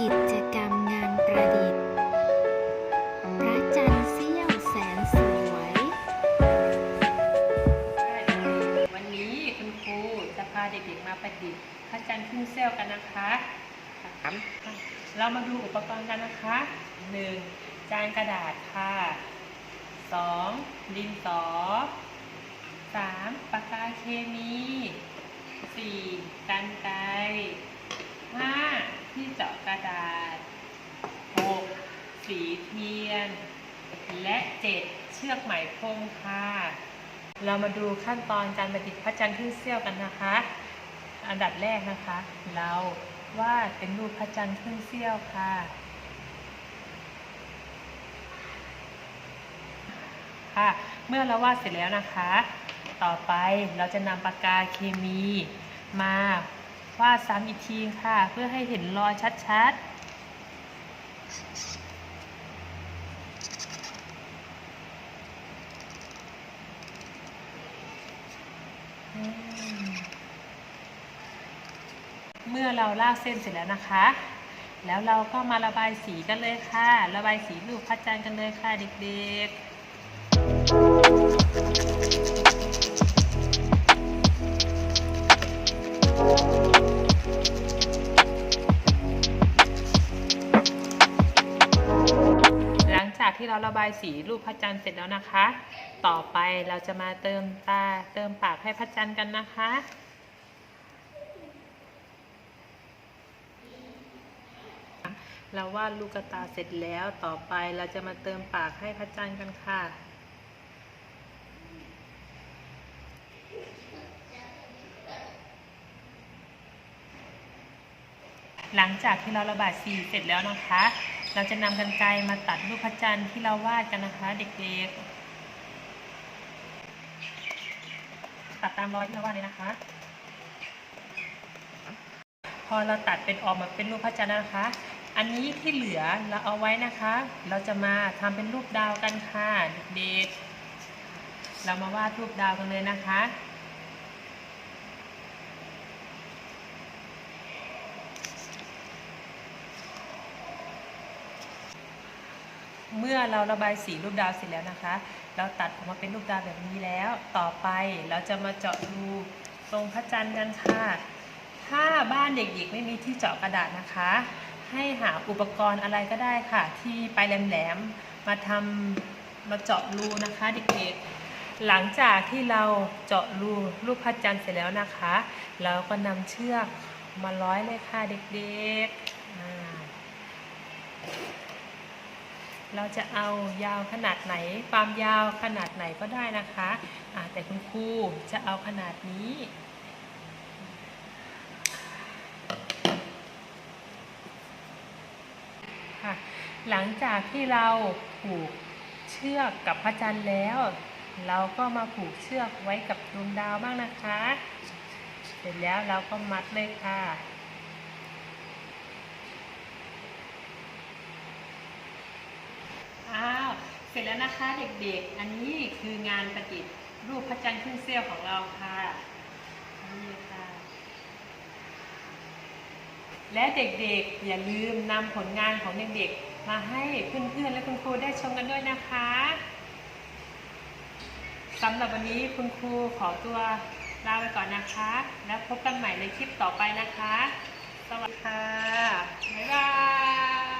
กิจกรรมงานประดิษฐ์ พระจันทร์เสี้ยวแสนสวย วันนี้คุณครูจะพาเด็กๆมาประดิษฐ์ พระจันทร์ขึ้นเซลล์กันนะคะเรามาดูอุปกรณ์กันนะคะ 1. จานกระดาษค่ะ 2. ดินสอ 3. ปากกาเคมี 4. กันไกร 5. ที่เจาะกระดาษ สีเทียน และ 7. เชือกไหมพรมค่ะ เรามาดูขั้นตอนการประดิษฐ์พระจันทร์ครึ่งเสี้ยวกันนะคะ อันดับแรกนะคะ เราวาดเป็นรูปพระจันทร์ครึ่งเสี้ยวค่ะค่ะ เมื่อเราวาดเสร็จแล้วนะคะ ต่อไปเราจะนำปากกาเคมีมาวาดซ้ำอีกทีค่ะ เพื่อให้เห็นรอยชัดๆ มื่อเราลากเส้นเสร็จแล้วนะคะ แล้วเราก็มาระบายสีกันเลยค่ะ ระบายสีรูปพระจันทร์กันเลยค่ะเด็กๆ หลังจากที่เราระบายสีรูปพระจันทร์เสร็จแล้วนะคะ ต่อไปเราจะมาเติมตาเติมปากให้พระจันทร์กันนะคะ เราวาดลูกกระตาเสร็จแล้วต่อไปเราจะมาเติมปากให้พระจันทร์กันค่ะ หลังจากที่เราระบายสีเสร็จแล้วนะคะ เราจะนำกันไกรมาตัดรูปพระจันทร์ที่เราวาดกันนะคะเด็กๆ ตัดตามรอยที่เราวาดเลยนะคะพอเราตัดเป็นออกมาเป็นรูปพระจันทร์นะคะ อันนี้ที่เหลือเราเอาไว้นะคะ เราจะมาทำเป็นรูปดาวกันค่ะเด็กๆเรามาวาดรูปดาวกันเลยนะคะเมื่อเราระบายสีรูปดาวเสร็จแล้วนะคะ เราตัดออกมาเป็นรูปดาวแบบนี้แล้ว ต่อไปเราจะมาเจาะรูตรงพระจันทร์กันค่ะ ถ้าบ้านเด็กๆไม่มีที่เจาะกระดาษนะคะ ให้หาอุปกรณ์อะไรก็ได้ค่ะ ที่ปลายแหลมๆมาทำมาเจาะรูนะคะเด็กๆหลังจากที่เราเจาะรูรูปพระจันทร์เสร็จแล้วนะคะ เราก็นำเชือกมาร้อยเลยค่ะเด็กๆ เราจะเอายาวขนาดไหน ความยาวขนาดไหนก็ได้นะคะ แต่คุณครูจะเอาขนาดนี้ ค่ะ หลังจากที่เราผูกเชือกกับพระจันทร์แล้ว เราก็มาผูกเชือกไว้กับดวงดาวบ้างนะคะ เสร็จแล้วเราก็มัดเลยค่ะอ้าวเสร็จแล้วนะคะเด็กๆ อันนี้คืองานประดิษฐ์รูปพระจันทร์ครึ่งเสี้ยวของเราค่ะนี่ค่ะ และเด็กๆ อย่าลืมนำผลงานของเด็กๆ มาให้เพื่อนๆ และคุณครูได้ชมกันด้วยนะคะสำหรับวันนี้คุณครูขอตัวลาไปก่อนนะคะ แล้วพบกันใหม่ในคลิปต่อไปนะคะ สวัสดีค่ะ บ๊ายบาย